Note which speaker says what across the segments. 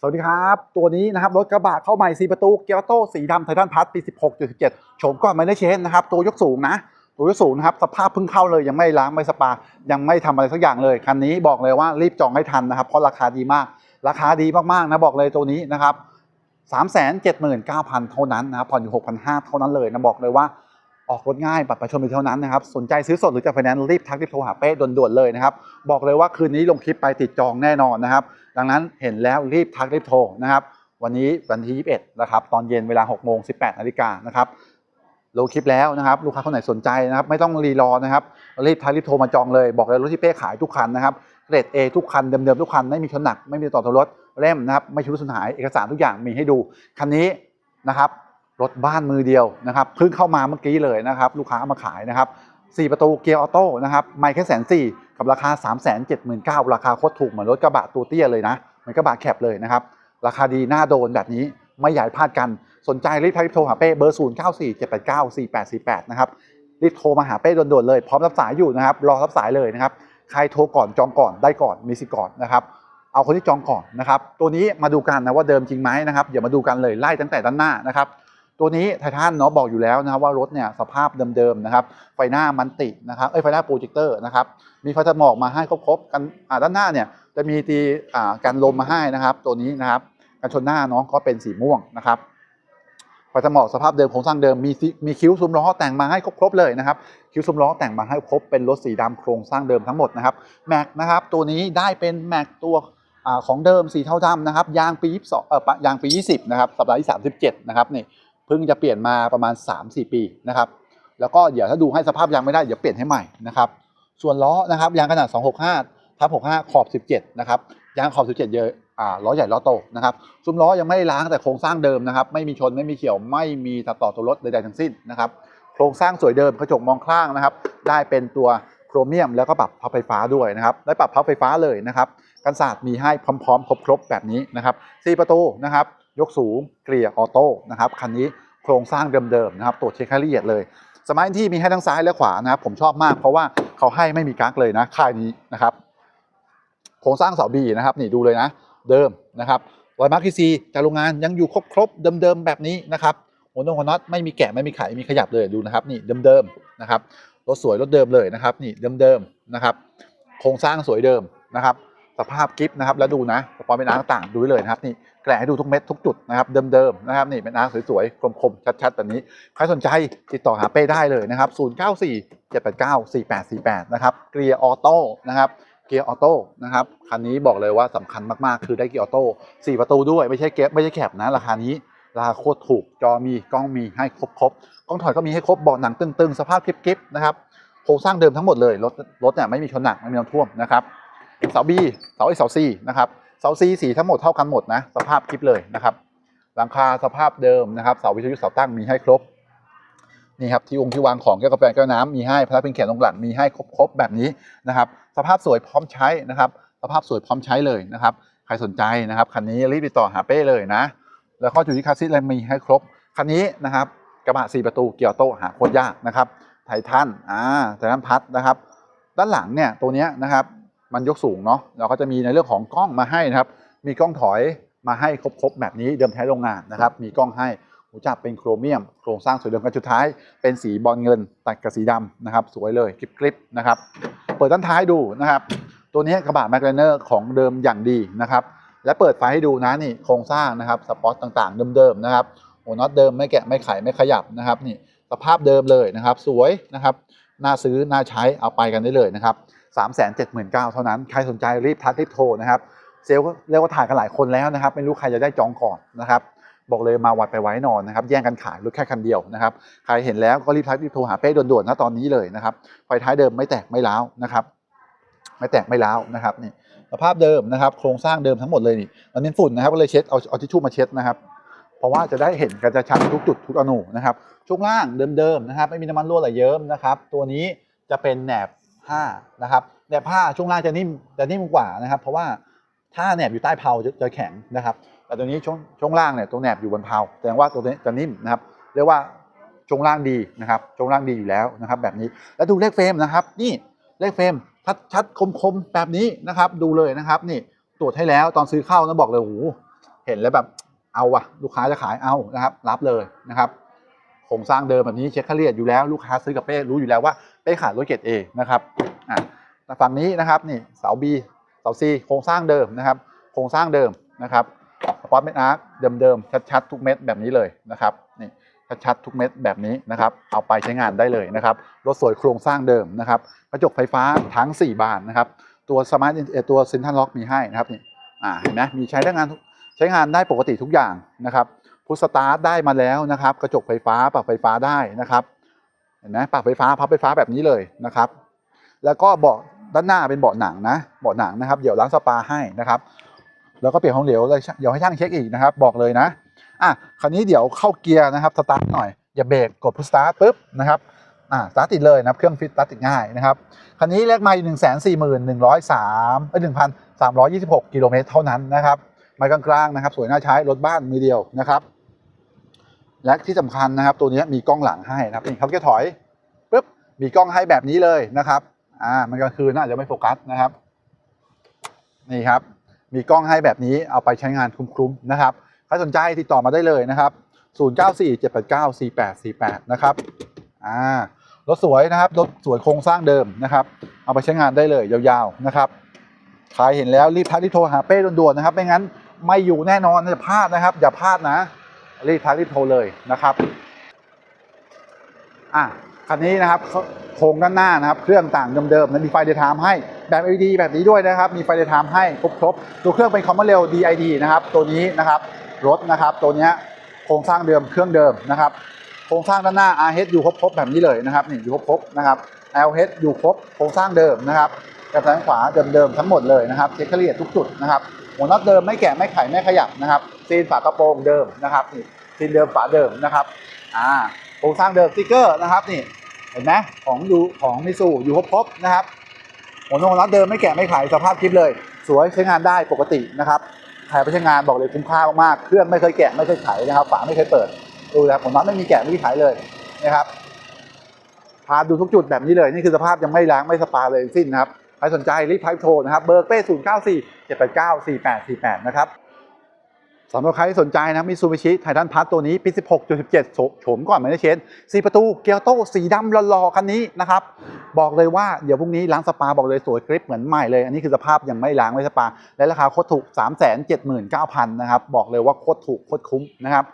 Speaker 1: สวัสดีครับ ตัวนี้นะครับรถกระบะเข้าใหม่สีประตูเกียร์โต้สีดำไททันพัทปี 16.17โฉมก่อนไม่ได้เชนนะครับ ตัวยกสูงนะ ตัวยกสูงนะครับ สภาพเพิ่งเข้าเลยยังไม่ล้างไม่สปา ยังไม่ทำอะไรสักอย่างเลย คันนี้บอกเลยว่ารีบจองให้ทันนะครับ เพราะราคาดีมาก ราคาดีมากๆนะบอกเลยตัวนี้นะครับ379,000เท่านั้นนะครับผ่อนอยู่6,500เท่านั้นเลยนะบอกเลยว่าออกรถง่ายบัตรประชาชนมีเท่านั้นนะครับ สนใจซื้อสดหรือจะไฟแนนซ์รีบทักรีบโทรหาเป้ด่วนๆเลยนะครับ บอกเลยว่าคืนนี้ลงคลิปไปติดจองแน่นอนนะครับ ดังนั้นเห็นแล้วรีบทักรีบโทรนะครับ วันนี้วันที่ 21 นะครับ ตอนเย็นเวลา6โมง18 นาฬิกานะครับลงคลิปแล้วนะครับลูกค้าคนไหนสนใจนะครับ ไม่ต้องรีรอนะครับรีบทักรีบโทรมาจองเลย บอกเลยรถที่เป้ขายทุกคันนะครับเกรด A ทุกคันเดิมๆทุกคันไม่มีชนหนักไม่มีต่อตัวรถเล่มนะครับไม่ชุดสูญหายเอกสารทุกอย่างมีให้ดูคันนี้นะครับรถบ้านมือเดียวนะครับเพิ่งเข้ามาเมื่อกี้เลยนะครับ ลูกค้าเอามาขายนะครับ 4 ประตูเกียร์ออโต้นะครับไม่แค่แสนสี่กับราคา 3 7 9 0 0 0ราคาโคตรถูกเหมือนรถกระบะตัวเตี้ยเลยนะเหมือนกระบะแคบเลยนะครับ ราคาดีน่าโดนแบบนี้ไม่อยากให้พลาดกันสนใจรีบทักรีบโทรหาเป้เบอร์ 0 9 4 7 8 9 4 8 4 8 นะครับรีบโทรมาหาเป้ด่วนๆเลย พร้อมรับสายอยู่นะครับ รอรับสายเลยนะครับ ใครโทรก่อนจองก่อนได้ก่อนมีสิทธิ์ก่อนนะครับ เอาคนที่จองก่อนนะครับ ตัวนี้มาดูกันนะว่าเดิมจริงไหมนะครับเดี๋ยวมาดูกันเลยไล่ตั้งแต่ด้านหน้านะครับ ตัวนี้ไททันเนาะบอกอยู่แล้วนะครับว่ารถเนี่ยสภาพเดิมๆนะครับ ไฟหน้ามันตินะครับเอ้ยไฟหน้าโปรเจคเตอร์นะครับ มีไฟตัดหมอกมาให้ครบๆกันด้านหน้าเนี่ยจะมีตีอ่ากันลมมาให้นะครับ ตัวนี้นะครับกันชนหน้าเนาะก็เป็นสีม่วงนะครับไฟตัดหมอกสภาพเดิมโครงสร้างเดิมมีซิมีคิ้วซุ้มล้อแต่งมาให้ครบๆเลยนะครับคิ้วซุ้มล้อแต่งมาให้ครบเป็นรถสีดำโครงสร้างเดิมทั้งหมดนะครับแม็กนะครับตัวนี้ได้เป็นแม็กตัวอของเดิมสีเทาดำนะครับยางปี22เอ่อปะยางปี 20นะครับสัปดาห์ที่ 37นะครับนี่ เพิ่งจะเปลี่ยนมาประมาณ 3-4 ปีนะครับแล้วก็เดี๋ยวถ้าดูให้สภาพยางไม่ได้เดี๋ยวเปลี่ยนให้ใหม่นะครับส่วนล้อนะครับยางขนาด 265ทับ65 ขอบ 17 นะครับยางขอบ 17 เยอะอ่าล้อใหญ่ล้อโตนะครับซุ้มล้อยังไม่ได้ล้างแต่โครงสร้างเดิมนะครับไม่มีชนไม่มีเขียวไม่มีตัดต่อตัวรถใดๆทั้งสิ้นนะครับโครงสร้างสวยเดิมกระจกมองข้างนะครับ ได้เป็นตัวโครเมียมแล้วก็ปรับพับไฟฟ้าด้วยนะครับได้ปรับพับไฟฟ้าเลยนะครับกันศาสตร์มีให้พร้อมๆ ครบๆแบบนี้นะครับสี่ประตูนะครับ ยกสูงเกลียออโต้นะครับคันนี้โครงสร้างเดิมๆนะครับตรวจเช็คให้ละเอียดเลย สมาร์ทที่มีให้ทั้งซ้ายและขวานะครับผมชอบมาก เพราะว่าเขาให้ไม่มีกั๊กเลยนะค่ายนี้นะครับ โครงสร้างเสาบีนะครับนี่ดูเลยนะ เดิมนะครับรอยมาร์คทีซีจากโรงงานยังอยู่ครบๆเดิมๆแบบนี้นะครับหัวนงหัวน็อตไม่มีแกะไม่มีไขมีขยับเลยดูนะครับ นี่เดิมๆนะครับรถสวยรถเดิมเลยนะครับ นี่เดิมๆนะครับ โครงสร้างสวยเดิมนะครับ สภาพกิฟต์นะครับแล้วดูนะสปอยเป็นน้ำต่างดูเลยนะครับนี่แกะให้ดูทุกเม็ดทุกจุดนะครับเดิมๆนะครับนี่เป็นน้ำสวยๆคมๆชัดๆแบบนี้ใครสนใจติดต่อหาเป้ได้เลยนะครับ 094 789 4848 นะครับเกียร์ออโต้นะครับเกียร์ออโต้นะครับคันนี้บอกเลยว่าสำคัญมากๆ คือได้เกียร์ออโต้4ประตูด้วยไม่ใช่เกียร์ไม่ใช่แคบนะราคานี้ราคาโคตรถูกจอมีกล้องมีให้ครบๆกล้องถอยก็มีให้ครบเบาะหนังตึงๆ สภาพกริบๆนะครับโครงสร้างเดิมทั้งหมดเลยรถรถเนี่ยไม่มีชนหนักไม่มีน้ำท่วมนะครับ เสาบีเสาไอเสาซีนะครับเสาซีสีทั้งหมดเท่ากันหมดนะสภาพคลิปเลยนะครับหลังคาสภาพเดิมนะครับเสาวิทยุเสาตั้งมีให้ครบนี่ครับที่องค์ที่วางของแก้วกาแฟแก้วน้ำมีให้พนักพิงแขนตรงหลังมีให้ครบๆแบบนี้นะครับสภาพสวยพร้อมใช้นะครับสภาพสวยพร้อมใช้เลยนะครับใครสนใจนะครับคันนี้รีบติดต่อหาเป้เลยนะ แล้วก็อยู่ที่คาซิสอะไรมีให้ครบคันนี้นะครับกระบะ4ประตูเกียร์โต้หาโคตรยากนะครับไททันอ่าไททันพัทนะครับ ด้านหลังเนี่ยตัวเนี้ยนะครับ มันยกสูงเนาะเราก็จะมีในเรื่องของกล้องมาให้นะครับ มีกล้องถอยมาให้ครบๆแบบนี้เดิมแท้โรงงานนะครับ มีกล้องให้หูจับเป็นโครเมียม โครงสร้างสวยเดิมกันสุดท้าย เป็นสีบอลเงินตัดกับสีดำนะครับ สวยเลยกริบๆนะครับ เปิดด้านท้ายดูนะครับ ตัวนี้กระบะแมคลาเนอร์ของเดิมอย่างดีนะครับ และเปิดไฟให้ดูนะนี่โครงสร้างนะครับสปอตต่างๆเดิมๆนะครับโอ้น็อตเดิมไม่แกะไม่ไขไม่ขยับนะครับนี่สภาพเดิมเลยนะครับ สวยนะครับน่าซื้อน่าใช้เอาไปกันได้เลยนะครับ 3 7 9 0 0 0เท่านั้น ใครสนใจรีบทักรีบโทรนะครับ เซลล์ก็เรียกว่าถ่ายกันหลายคนแล้วนะครับ ไม่รู้ใครจะได้จองก่อนนะครับ บอกเลยมาวัดไปไว้นอนนะครับ แย่งกันขายรถแค่คันเดียวนะครับ ใครเห็นแล้วก็รีบทักรีบโทรหาเป้ด่วนๆนะตอนนี้เลยนะครับ ไฟท้ายเดิมไม่แตกไม่ร้าวนะครับ ไม่แตกไม่ร้าวนะครับนี่สภาพเดิมนะครับ โครงสร้างเดิมทั้งหมดเลยนี่มันเป็นฝุ่นนะครับ ก็เลยเช็ดเอาเอาทิชชู่มาเช็ดนะครับ เพราะว่าจะได้เห็นกันจะชัดทุกจุดทุกอนูนะครับ ช่วงล่างเดิมๆนะครับ ไม่มีน้ำมันรั่วไหลเยิ้มนะครับ ตัวนี้จะเป็นแหนบ ผ้านะครับแนบผ้าช่วงล่างจะนิ่มจะนิ่มกว่านะครับ เพราะว่าถ้าแหนบอยู่ใต้เพลาจะจะแข็งนะครับ แต่ตัวนี้ช่วงช่วงล่างเนี่ยตัวแหนบอยู่บนเพลาแสดงว่าตัวนี้จะนิ่มนะครับ เรียกว่าช่วงล่างดีนะครับช่วงล่างดีอยู่แล้วนะครับ แบบนี้แล้วดูเลขเฟรมนะครับ นี่เลขเฟรมชัดชัดคมคมๆแบบนี้นะครับ ดูเลยนะครับ นี่ตรวจให้แล้วตอนซื้อเข้านะบอกเลยโอ้โหเห็นแล้วแบบเอาวะลูกค้าจะขายเอานะครับ รับเลยนะครับโครงสร้างเดิมแบบนี้เช็คค่าเรียดอยู่แล้วลูกค้าซื้อกับเป้รู้อยู่แล้วว่า เป้ขายรถเกรดเอนะครับอะฝั่งนี้นะครับนี่เสา B เสา C โครงสร้างเดิมนะครับโครงสร้างเดิมนะครับสปอตเม็ดอาร์คเดิมๆชัดๆทุกเม็ดแบบนี้เลยนะครับนี่ชัดๆทุกเม็ดแบบนี้นะครับเอาไปใช้งานได้เลยนะครับรถสวยโครงสร้างเดิมนะครับกระจกไฟฟ้าทั้ง 4 บานนะครับตัวสมาร์ทตัวซินทันล็อกมีให้นะครับนี่อ่าเห็นไหมมีใช้ได้งานใช้งานได้ปกติทุกอย่างนะครับพุชสตาร์ทได้มาแล้วนะครับ กระจกไฟฟ้าปรับไฟฟ้าได้นะครับ ห็นไหมปรับไฟฟ้าพับไฟฟ้าแบบนี้เลยนะครับ แล้วก็เบาะด้านหน้าเป็นเบาะหนังนะเบาะหนังนะครับเดี๋ยวล้างสปาให้นะครับ แล้วก็เปลี่ยนของเหลวเลยเดี๋ยวให้ช่างเช็คอีกนะครับ บอกเลยนะอะคราวนี้เดี๋ยวเข้าเกียร์นะครับสตาร์ทหน่อยอย่าเบรกกดพุชสตาร์ทปุ๊บนะครับอ่าสตาร์ทติดเลยนะครับเครื่องฟิตสตาร์ทติดง่ายนะครับคันนี้เลขไมล์หนึ่งแสนสี่หมื่นหนึ่งร้อยสามเอ้ยหนึ่งพันสามร้อยยี่สิบหกกิโลเมตรเท่านั้นนะครับไมล์กลางๆนะครับ สวยน่าใช้รถบ้านมือเดียวนะครับ และที่สำคัญนะครับ ตัวนี้มีกล้องหลังให้นะครับนี่เขาจะถอยปุ๊บมีกล้องให้แบบนี้เลยนะครับอ่ามันกลางคืนน่าจะไม่โฟกัสนะครับ นี่ครับ มีกล้องให้แบบนี้เอาไปใช้งานคุ้มๆนะครับใครสนใจติดต่อมาได้เลยนะครับ 0947894848 นะครับอ่ารถสวยนะครับรถสวยโครงสร้างเดิมนะครับ เอาไปใช้งานได้เลยยาวๆนะครับใครเห็นแล้วรีบทักรีบโทรหาเป้ด่วนๆนะครับ ไม่งั้นไม่อยู่แน่นอนอย่าพลาดนะครับ อย่าพลาดนะ รีบทักรีบโทรเลยนะครับอะคันนี้นะครับโครงด้านหน้านะครับ เครื่องต่างเดิมๆนะมีไฟเดย์ไทม์ให้แบบ LED แบบนี้ด้วยนะครับ มีไฟเดย์ไทม์ให้ครบๆตัวเครื่องเป็นคอมมอนเรล DID นะครับ ตัวนี้นะครับรถนะครับ ตัวเนี้ยโครงสร้างเดิมเครื่องเดิมนะครับ โครงสร้างด้านหน้า RH อยู่ครบๆแบบนี้เลยนะครับนี่อยู่ครบๆนะครับ LH อยู่ครบโครงสร้างเดิมนะครับ กระแสงขวาเดิมๆทั้งหมดเลยนะครับเช็คละเอียดทุกจุดนะครับหัวน็อตเดิมไม่แกะไม่ไขไม่ขยับนะครับซีนฝากระโปรงเดิมนะครับนี่ซีนเดิมฝาเดิมนะครับอ่าโครงสร้างเดิมสติกเกอร์นะครับนี่เห็นไหมของดูของมิซูอยู่ครบๆนะครับหัวน็อตเดิมไม่แกะไม่ไขสภาพคลิปเลย สวยใช้งานได้ปกตินะครับใครไปใช้งานบอกเลยคุ้มค่ามากๆเครื่องไม่เคยแกะไม่เคยไขนะครับฝาไม่เคยเปิดดูนะครับผมน็อตไม่มีแกะไม่มีขเลยนะครับพาดูทุกจุดแบบนี้เลยนี่คือสภาพยังไม่ล้างไม่สปาเลยทั้งสิ้นนะครับ ใครสนใจรีบทักโทรนะครับเบอร์เป้ศูนย์เก้าสี่เจ็ดแปดเก้าสี่แปดสี่แปดนะครับสำหรับใครที่สนใจนะมิซูบิชิไททันพัทตัวนี้ปีสิบหกจุดสิบเจ็ดโฉมก่อนไม่ได้เชนสีประตูเกียร์โต้สีดำหล่อๆคันนี้นะครับ บอกเลยว่าเดี๋ยวพรุ่งนี้ล้างสปาบอกเลยสวยกริปเหมือนใหม่เลย อันนี้คือสภาพยังไม่ล้างไม่สปา และราคาโคตรถูก 3 7 9 0 0 0นะครับ บอกเลยว่าโคตรถูกโคตรคุ้มนะครับ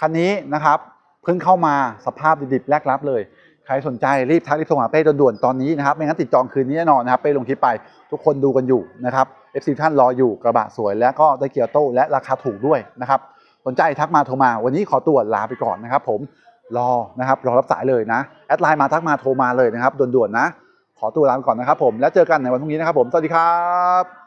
Speaker 1: คันนี้นะครับเพิ่งเข้ามาสภาพดิบๆแรกรับเลย ใครสนใจรีบทักรีบโทรหาเป้ด่วนๆตอนนี้นะครับไม่งั้นติดจองคืนนี้แน่นอนนะครับเป้ลงคลิปไปทุกคนดูกันอยู่นะครับ FC ท่านรออยู่กระบะสวยและก็ได้เกียร์โต้และราคาถูกด้วยนะครับสนใจทักมาโทรมา วันนี้ขอตัวลาไปก่อนนะครับผมรอนะครับรอรับสายเลยนะแอดไลน์มาทักมาโทรมาเลยนะครับด่วนๆนะ ขอตัวลาไปก่อนนะครับผมแล้วเจอกันในวันพรุ่งนี้นะครับผมสวัสดีครับ